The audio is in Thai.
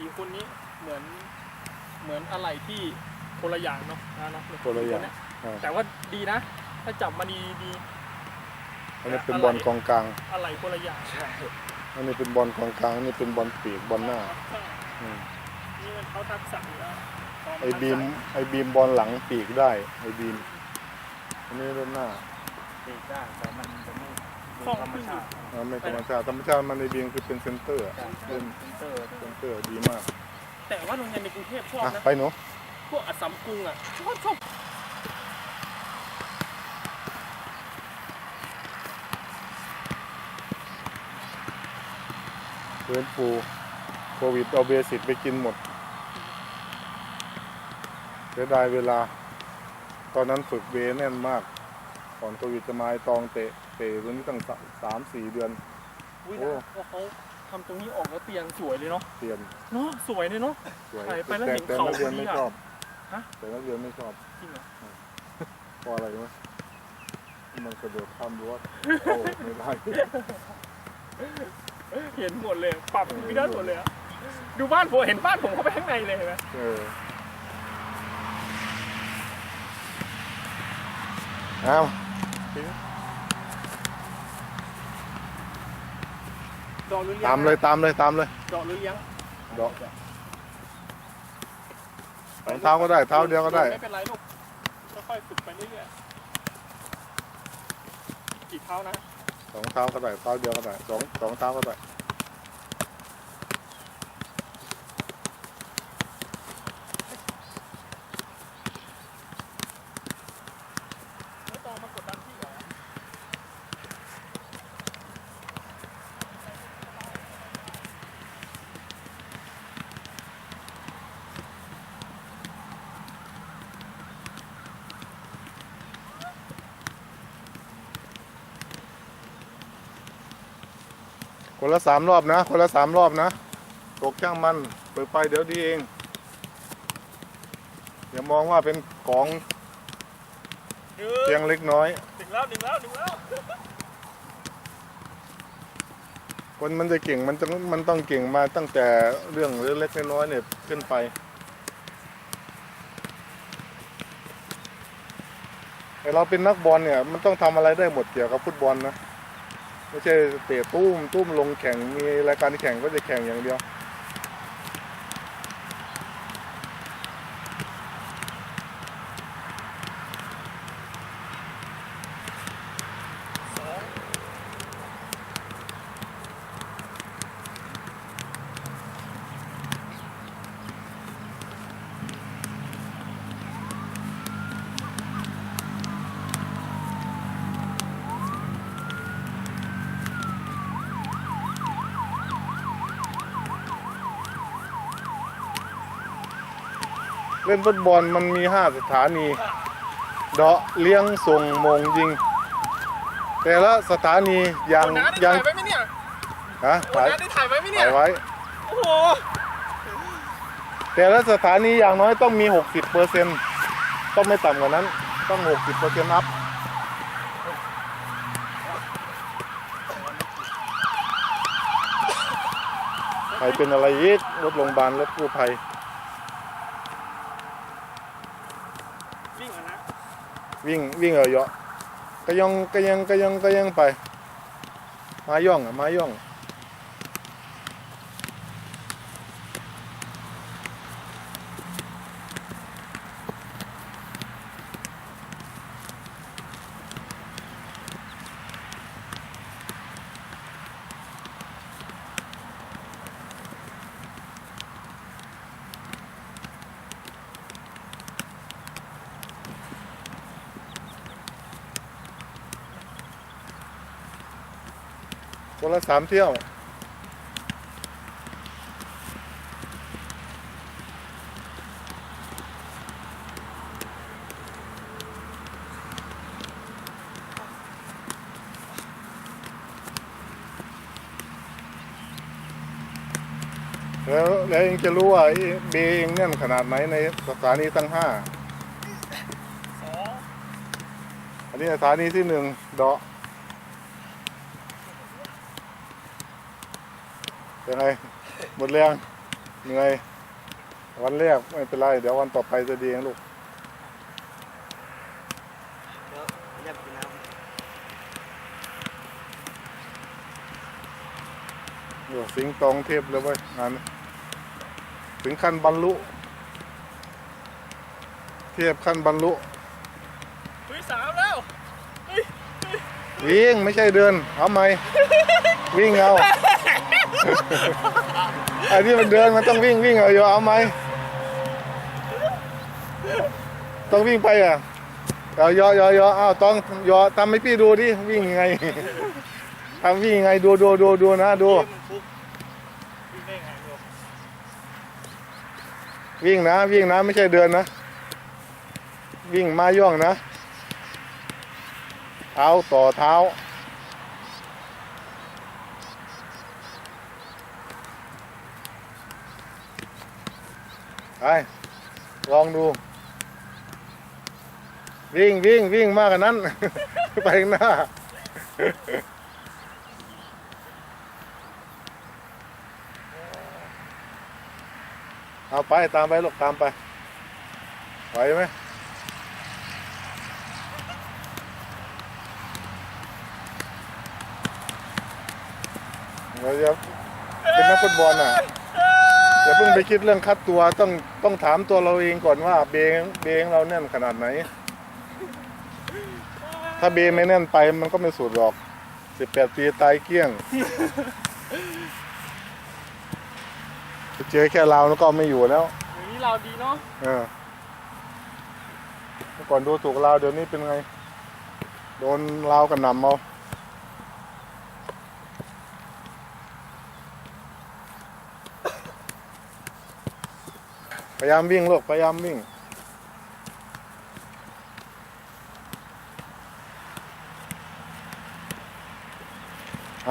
อีกคนนี้เหมือนเหมือนอะไรที่คนละอย่างเนาะนะเนาะคนละอย่างเนี้อ่าแต่ว่าดีนะ ถ้าจับมาดีดีอันนี้เป็นบอลกองกลาง อะไรคนละอย่างใช่อันนี้เป็นบอลกองกลางอันนี้เป็นบอลปีกบอลหน้าใช่อืมนี่มันเขาทักษะอยู่แล้วความไอ้บีมทักษะไอ้บีมบอลหลังปีกได้ไอ้บีมอันนี้เล่นหน้าปีกได้แต่มัน จะไม่ดูธรรมชาติอ่าไม่ธรรมชาติธรรมชาติมันไอ้บีมคือเป็นเซนเตอร์อะการเล่นเซนเตอร์เซนเตอร์ดีมาก แต่ว่าโรงเรียนในกรุงเทพชอบอะนะไปหนูพวกอัสสัมกรุงอะชอบชอบฟื้นฟูโควิดเอาเบสิกไปกินหมดเสียดายเวลา ตอนนั้นฝึกเวแน่นมาก ก่อนโควิดจะมาไอ้ตองเตะ เตะตัวนี้ตั้งสามสามสี่เดือน อุ้ยโอ้ นะว่าเขาทำตรงนี้ออกแล้วเตียงสวยเลยเนาะเปลี่ยนเนาะสวยเลยเนาะ สวยไปไปแล้วแต่เห็นแต่เขานักเรียนไม่ดีอะชอบฮะ แต่นักเรียนไม่ชอบจริงเหรอเพราะอะไรรู้ไหมมันกระโดดข้ามรั้วเข้าไม่ได้ เห็นหมดเลยปรับไม่ได้หมดเลยอะดูบ้านผมเห็นบ้านผมเข้าไปข้างในเลยเห็นไหมเออเอา ดอกหรือเลี้ยงตามเลยตามเลยตามเลยดอกหรือเลี้ยงดอกสองเท้าก็ได้เท้าเดียวก็ได้ ไม่เป็นไรลูกค่อยๆฝึกไปเรื่อยๆกี่เท้านะสองเท้าก็ได้เท้าเดียวก็ได้สองสองเท้าก็ได้ ไม่ต้องมากดดันพี่เหรอ คนละสามรอบนะ คนละสามรอบนะ ตกช่างมันเปิดไฟเดี๋ยวดีเอง อย่ามองว่าเป็นของหนึ่เพียงงเล็กน้อยหนึ่งแล้วหนึ่งแล้วหนึ่งแล้วคนมันจะเก่งมันต้องมันต้องเก่งมาตั้งแต่เรื่องเล็กๆน้อยๆเนี่ยขึ้นไป แต่เราเป็นนักบอลเนี่ย มันต้องทำอะไรได้หมดเกี่ยวกับฟุตบอลนะ ไม่ใช่เตะตุ้มตุ้มลงแข่งมีรายการแข่งก็จะแข่งอย่างเดียว เล่นฟุตบอลมันมีห้าสถานี เดาะเลี้ยงส่งมงยิง แต่ละสถานีอย่างวันนั้นได้อย่างถ่ายไว้ไหมเนี่ยฮะวันถ่ายนั้นได้ถ่ายไว้ไหมเนี่ยถ่ายไว้ โอ้โหแต่ละสถานีอย่างน้อยต้องมี 60เปอร์เซ็นต้องไม่ต่ำกว่านั้น ต้อง 60เปอร์เซ็นต์อัพใครเป็นอะไรอีกรถโรงพยาบาลรถกู้ภัย วิ่งอะนะ วิ่งวิ่งเอาเยอะก็ยังก็ยังก็ยังก็ยังไป มาย่องอะมาย่อง คนละสามเที่ยว แล้วแล้วเองจะรู้ว่าไอ้เบเองเนี่ยขนาดไหนในสถานีทั้งห้าสองอันนี้สถานีที่หนึ่งเดาะ เป็นไงหมดแรงเหนื่อยวันแรกไม่เป็นไร เดี๋ยววันต่อไปจะดีเองลูกเดี๋ยวเรียกกินน้เดี๋ยวสิงตองเทพเลยเว้ยงานนี้ถึงขั้นบรรลุ เทียบขั้นบรรลุเฮ้ยสามแล้ว วิ่งไม่ใช่เดินเอาไหมวิ่งเอา อันนี้มันเดินมันต้องวิ่งวิ่งเอาอยู่เอาไหมต้องวิ่งไปอะเอายอยอยออ้าวต้องยอทำให้พี่ดูดิวิ่งยังไงทำวิ่งยังไงดูดูดูดูนะ ดูำมันฟุกวิ่งได้ไงลูกวิ่งนะ วิ่งนะ ไม่ใช่เดินนะ วิ่งมาย่องนะ เท้าต่อเท้า ไปลองดู วิ่งวิ่งวิ่งมากกว่านั้น ไปข้างหน้า เอาไปตามไปลูกตามไปไหวไหมเราจะเป็นนักฟุตบอลน่ะ ไปคิดเรื่องคัดตัวต้องต้องถามตัวเราเองก่อนว่าเบงเบงเราแน่นขนาดไหน ถ้าเบไม่แน่นไปมันก็ไม่สุดหรอกสิบแปดปีตายเกลี้ยงเจอแค่เราวแล้วก็ไม่อยู่แล้วอย่างนี้เราดีเนาะเออเมื่อก่อนดูถูกลาวเดี๋ยวนี้เป็นไง โดนลาวกันนำเอา พยายามวิ่งลูกพยายามวิ่ง